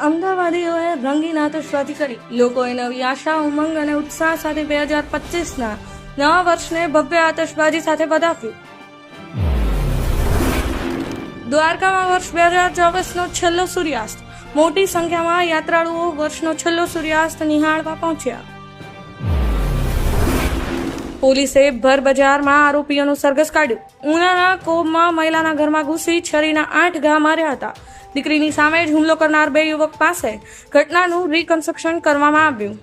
આતશબાજી કરી. લોકોએ નવી આશા ઉમંગ અને ઉત્સાહ સાથે બે હજાર પચીસના નવા વર્ષને ભવ્ય આતશબાજી સાથે વધાવ્યું. દ્વારકામાં વર્ષ બે હજાર ચોવીસનો છેલ્લો સૂર્યાસ્ત. મોટી સંખ્યામાં યાત્રાળુઓ વર્ષનો છેલ્લો સૂર્યાસ્ત નિહાળવા પહોંચ્યા. પોલીસે ભર બજારમાં આરોપીઓનું સરઘસ કાઢ્યું. ઉનાના કોબમાં મહિલાના ઘરમાં ઘૂસી છરીના આઠ ઘા માર્યા હતા. દીકરીની સામે જ હુમલો કરનાર બે યુવક પાસે ઘટનાનું રિકન્સ્ટ્રક્શન કરવામાં આવ્યું.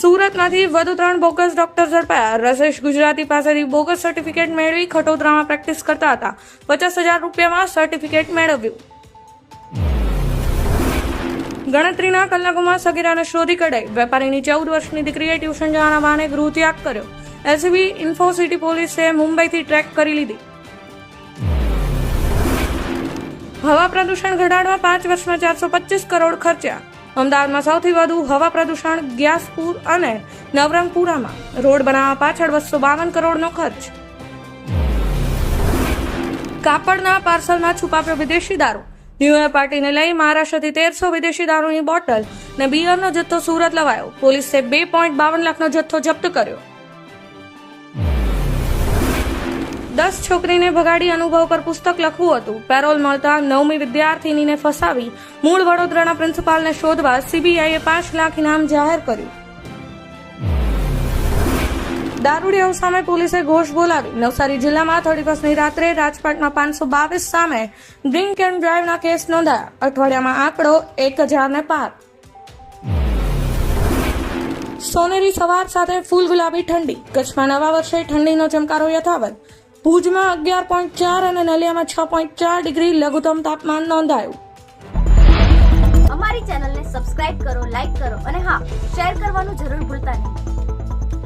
સુરતમાંથી વધુ ત્રણ બોગસ ડોક્ટર ઝડપાયા. રસેશ ગુજરાતી પાસેથી બોગસ સર્ટિફિકેટ મેળવી ખટોદરામાં પ્રેક્ટિસ કરતા હતા. પચાસ હજાર રૂપિયામાં સર્ટિફિકેટ મેળવ્યું. ગણતરીના કલાકોમાં સગીરાને શોધી કઢાઈ. વેપારીની ચૌદ વર્ષની દીકરીએ ટ્યુશન જવાના બહાને ગૃહત્યાગ કર્યો. એસીબી ઇન્ફોસિટી પોલીસે મુંબઈથી ટ્રેક કરી લીધી. હવા પ્રદૂષણ ઘટાડવા પાંચ વર્ષમાં ચારસો પચીસ કરોડ ખર્ચ્યા. અમદાવાદમાં સૌથી વધુ હવા પ્રદૂષણ ગ્યાસપુર અને નવરંગપુરામાં. રોડ બનાવવા પાછળ બસો બાવન કરોડનો ખર્ચ. કાપડના પાર્સલમાં છુપાવ્યો વિદેશી દારૂ. ન્યૂ પાર્ટીને લઈ મહારાષ્ટ્રથી તેરસો વિદેશી દારૂની બોટલ ને બિયરનો જથ્થો સુરત લવાયો. પોલીસે બે પોઈન્ટ બાવન લાખનો જથ્થો જપ્ત કર્યો. દસ છોકરીને ભગાડી અનુભવ પર પુસ્તક લખવું હતું. પેરોલ મળતા નવમી વિદ્યાર્થીનીને ફસાવી મૂળ વડોદરાના પ્રિન્સિપાલને શોધવા સીબીઆઈએ પાંચ લાખ ઇનામ જાહેર કર્યું. દારૂડિયાઓ સામે પોલીસે ઘોષ બોલાવી. નવસારી જિલ્લામાં થોડી ફર્સ્ટની રાત્રે રાજપાટના પાંચસો બાવીસ સામે ડ્રિંક એન્ડ ડ્રાઈવના કેસ નોંધાયા. અઠવાડિયામાં આંકડો એક હજારને પાર. સોનેરી સવાર સાથે ફૂલ ગુલાબી ઠંડી. કચ્છમાં નવા વર્ષે ઠંડીનો ચમકારો યથાવત. ભુજમાં અગિયાર પોઈન્ટ ચાર અને નલિયામાં છ પોઈન્ટ ચાર ડિગ્રી લઘુત્તમ તાપમાન નોંધાયું. અમારી ચેનલને સબસ્ક્રાઇબ કરો લાઈક કરો અને હા, શેર કરવાનું જરૂર ભૂલતા નહીં.